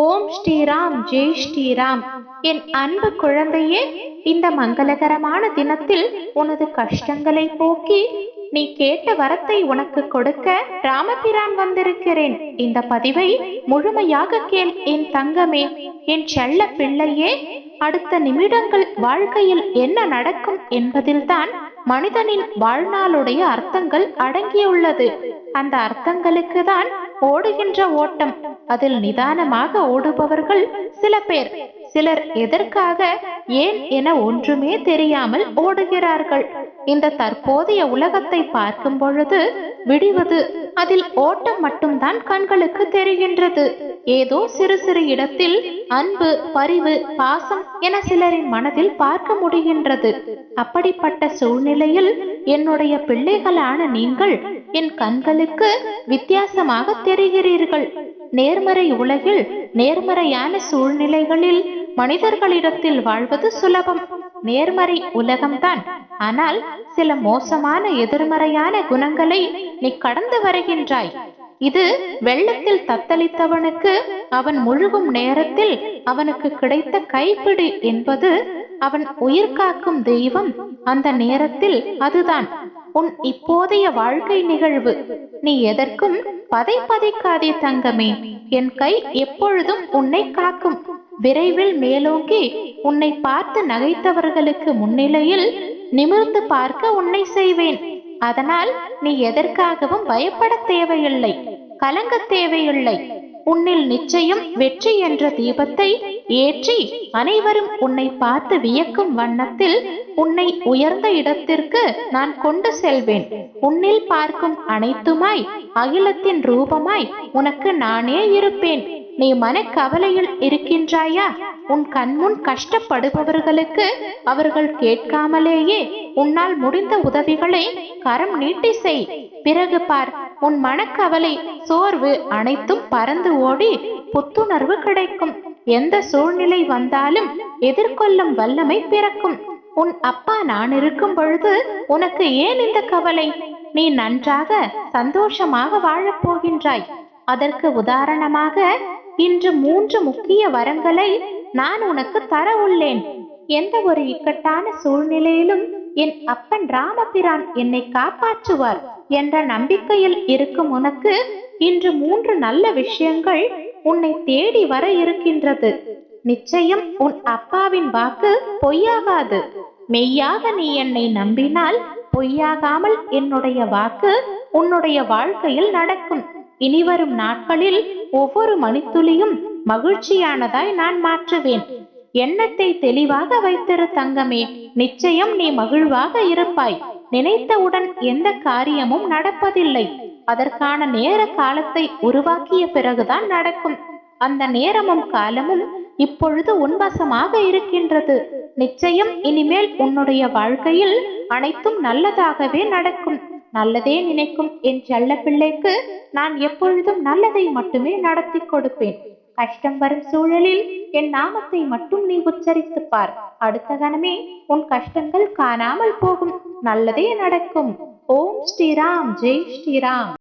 ஓம் ஸ்ரீராம் ஜெய் ஸ்ரீராம். என் அன்பு குழந்தையே இந்த மங்களகரமான தினத்தில் உனது கஷ்டங்களை போக்கி நீ கேட்ட வரத்தை உனக்கு கொடுக்க ராமபிரான் வந்திருக்கிறேன். இந்த பதிவை முழுமையாக கேள் என் தங்கமே. என் செல்ல பிள்ளையே அடுத்த நிமிடங்கள் வாழ்க்கையில் என்ன நடக்கும் என்பதில்தான் மனிதனின் வாழ்நாளுடைய அர்த்தங்கள் அடங்கியுள்ளது. அந்த அர்த்தங்களுக்கு தான் ஓடுகின்ற ஓட்டம். அதில் நிதானமாக ஓடுபவர்கள் சில பேர். சிலர் எதற்காக ஏன் என ஒன்றுமே தெரியாமல் ஓடுகிறார்கள். இந்த தற்போதைய உலகத்தை பார்க்கும் பொழுது விடிவது அதில் ஓட்டம் மட்டும்தான் கண்களுக்கு தெரிகின்றது. ஏதோ சிறு சிறு இடத்தில் அன்பு பரிவு பாசம் என சிலரின் மனதில் பார்க்க முடிகின்றது. அப்படிப்பட்ட சூழ்நிலையில் என்னுடைய பிள்ளைகளான நீங்கள் என் கண்களுக்கு வித்தியாசமாக தெரிகிறீர்கள். நேர்மறை உலகில் நேர்மறையான சூழ்நிலைகளில் மனிதர்களிடத்தில் வாழ்வது சுலபம். நேர்மறை உலகம்தான். ஆனால் சில மோசமான எதிர்மறையான குணங்களை நீ கடந்து வருகின்றாய். இது வெள்ளத்தில் தத்தளித்தவனுக்கு அவன் முழுகும் நேரத்தில் அவனுக்கு கிடைத்த கைப்பிடி என்பது அவன் உயிர் காக்கும் தெய்வம். அந்த நேரத்தில் அதுதான். உன் இப்போதைய வாழ்க்கை நிகழ்வு. நீ எதற்கும் பதை பதைக்காதே தங்கமே. என் கை எப்பொழுதும் உன்னை காக்கும். விரைவில் மேலோங்கி உன்னை பார்த்து நகைத்தவர்களுக்கு முன்னிலையில் நிமிர்ந்து பார்க்க உன்னை செய்வேன். அதனால் நீ எதற்காகவும் பயப்பட தேவையில்லை. கலங்க தேவையில்லை. உன்னில் நிச்சயம் வெற்றி என்ற தீபத்தை ஏற்றி அனைவரும் உன்னை பார்த்து வியக்கும் வண்ணத்தில் உன்னை உயர்ந்த இடத்திற்கு நான் கொண்டு செல்வேன். உன்னில் பார்க்கும் அனைத்துமாய் அகிலத்தின் ரூபமாய் உனக்கு நானே இருப்பேன். நீ மனக்கவலையில் இருக்கின்றாயா? உன் கண்முன் கஷ்டப்படுபவர்களுக்கு அவர்கள் கேட்காமலேயே உன்னால் முடிந்த உதவிகளை கரம் நீட்டி செய். பிறகு பார் உன் மனக்கவலை சோர்வு அனைத்தும் பறந்து ஓடி புத்துணர்வு கிடைக்கும். எந்த சூழ்நிலை வந்தாலும் எதிர்கொள்ளும் வல்லமை பிறக்கும். உன் அப்பா நான் இருக்கும் பொழுது உனக்கு ஏன் இந்த கவலை? நீ நன்றாக சந்தோஷமாக வாழப் போகின்றாய். அதற்கு உதாரணமாக இன்று மூன்று முக்கிய வரங்களை நான் உனக்கு தர உள்ளேன். எந்த ஒரு இக்கட்டான சூழ்நிலையிலும் என் அப்பன் ராமபிரான் என்னை காப்பாற்றுவார் என்ற நம்பிக்கையில் இருக்கும் உனக்கு இன்று மூன்று நல்ல விஷயங்கள் உன்னை தேடி வர இருக்கின்றது. நிச்சயம் உன் அப்பாவின் வாக்கு பொய்யாகாது. மெய்யாக நீ என்னை நம்பினால் பொய்யாகாமல் என்னுடைய வாக்கு உன்னுடைய வாழ்க்கையில் நடக்கும். இனிவரும் நாட்களில் ஒவ்வொரு மணித்துளியும் மகிழ்ச்சியானதாய் நான் மாற்றுவேன். எண்ணத்தை தெளிவாக வைத்திரு தங்கமே. நிச்சயம் நீ மகிழ்வாக இருப்பாய். நினைத்தவுடன் எந்த காரியமும் நடப்பதில்லை. அதற்கான நேர காலத்தை உருவாக்கிய பிறகுதான் நடக்கும். அந்த நேரமும் காலமும் இப்பொழுது உன்வசமாக இருக்கின்றது. நிச்சயம் இனிமேல் உன்னுடைய வாழ்க்கையில் அனைத்தும் நல்லதாகவே நடக்கும். நல்லதே நினைக்கும் என் செல்ல பிள்ளைக்கு நான் எப்பொழுதும் நல்லதை மட்டுமே நடத்தி கொடுப்பேன். கஷ்டம் வரும் சூழலில் என் நாமத்தை மட்டும் நீ உச்சரித்து பார். அடுத்த கணமே உன் கஷ்டங்கள் காணாமல் போகும். நல்லதே நடக்கும். ஓம் ஸ்ரீராம். ஜெய் ஸ்ரீராம்.